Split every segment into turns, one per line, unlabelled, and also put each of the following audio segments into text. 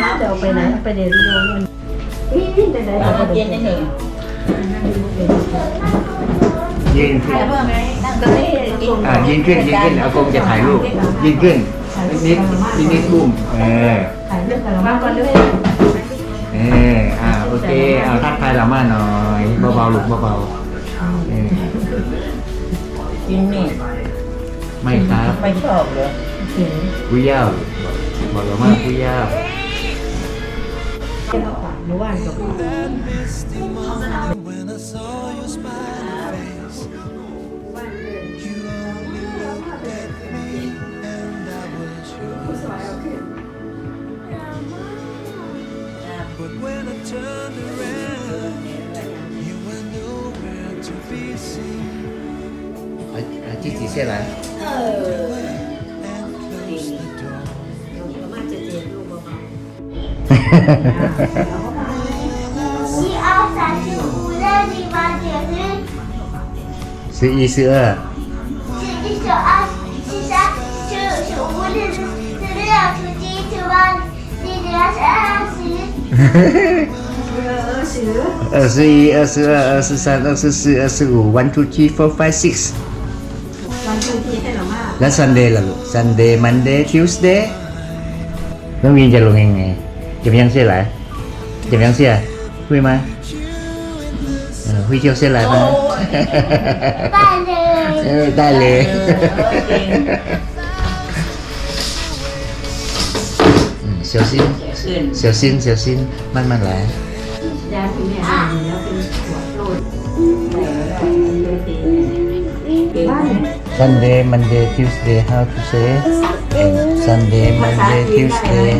มาจะเอาไปไหนเอาไปเดี๋ยวดูมันนี่นี่จะได้
เอามาเย็นได้หนึ่ง
ยืนขึ้น
แต่เพื่อไงนั่งตรงนี้กิน
อ่ายืนขึ้นยืนขึ้นอากงจะถ่ายรูปยืนขึ้นนิดนิดนิดอุ้มเออ
ถ่ายรูปกับเราบ้างก่อนด้วย
เอออ่าโอเคเอาทักทายเรามาหน่อยเบาๆลูกเบาๆเออ
กินนี่
ไม่ครับ
ไม่ชอบเหรอ
เสียง
ผู้ย่าบอกเรามาผู้ย่า
เจ้าขวานเมื่อวานกับ
When I saw your smiling face,
chị ông sản chị
cú lên đi ba tiền đi Sự y sữa chị đi chỗ ăn chị sẽ chị chị cú lên chị đi ăn chị đi chị ba đi đi ăn sẽ ăn chị Ở sư y, ở sư ở, ở sư
sản, ở sư sư, ở sư ủ 1, 2, 3, 4, 5, 6
แล้ว Sunday ล่ะลูก Sunday Monday Tuesday. ต้องเรียนจะลงยังไง จะไปยังเสื้อไหลจะไปยังเสื้อคุยมาเออคุยเที่ยวเสื้อไหลมา
拜了。
เอ
Sunday Monday Tuesday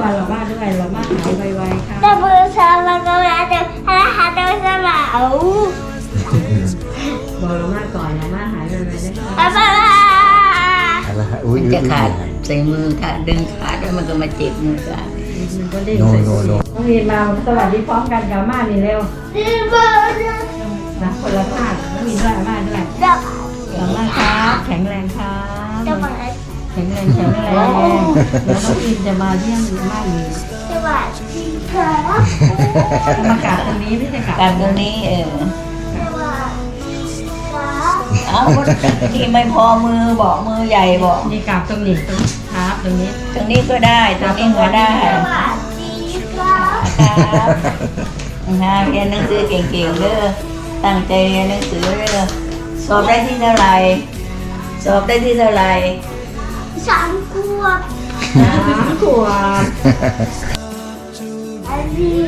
ก่
อนเราว่าด้วยเราว่าหาย
ไวๆค่ะ แต่เมื่อเช้ามันก็มาเจอฮาฮา
เจอสมาอู
บอกเราว่าก่อนเราว่าหายไวๆได้ค่ะ
อะไรฮะอุ้ย
จะขาดใส่มือค่ะดึงขาดแล้วมันก็มาเจ็บมือค่ะ
มันก็เด้ง
โน
ใส่
โนโน
ต้องมีมาสวัสดีพร้อมกันกับอาม่านี่เร็วนะคนละภาคต้องมีด้วยอาม่าด้วยอาม่าครับ แข็งแรงครับแข็งแรงแข็งแรงแล้วน้องอินจะมาเยี่ยมอาม่าอีกจะมากราบตรงนี้ไม่ใช่กราบ
การตรงนี้เออเอาที่ไม่พอมือบอกมือใหญ่บอก
นี่กราบตรงนี้ตรงครับ ตรงนี้
ตรงนี้ก็ได้ตรงนี้ก็ได้ครับนะเรียนหนังสือเก่งๆเด้อตั้งใจเรียนหนังสือเด้อสอบได้ที่เท่าไรสอบได้ที่เท่าไร
สามขวบ
สามขวบ
อั
นนี้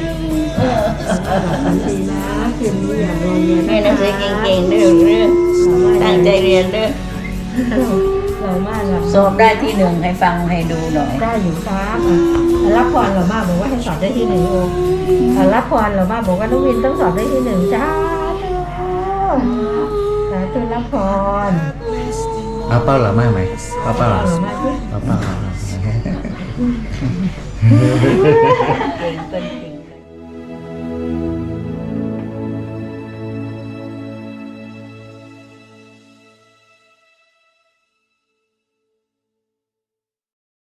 ดีนะเก่งอย่างเรียน
ให้นังสือเก่งๆเด้อเด้อตั้งใจเรียนเด้อ
เรามากเรา
สอบได้ที่หนึ่งให้ฟังให้ดูหน่อย
ได้อยู่ครับอะรับพรเรามากบอกว่าให้สอบได้ที่หนึ่งโออะรับพรเรามากบอกว่าน้องวินต้องสอบได้ที่หนึ่งจ้าสาธุรับพร
เอาเป้าเหรอมากไหมเอาเป้าเหรอ
เรามากที่
เอาเป้าเหรอ
เก่งเป็นจริง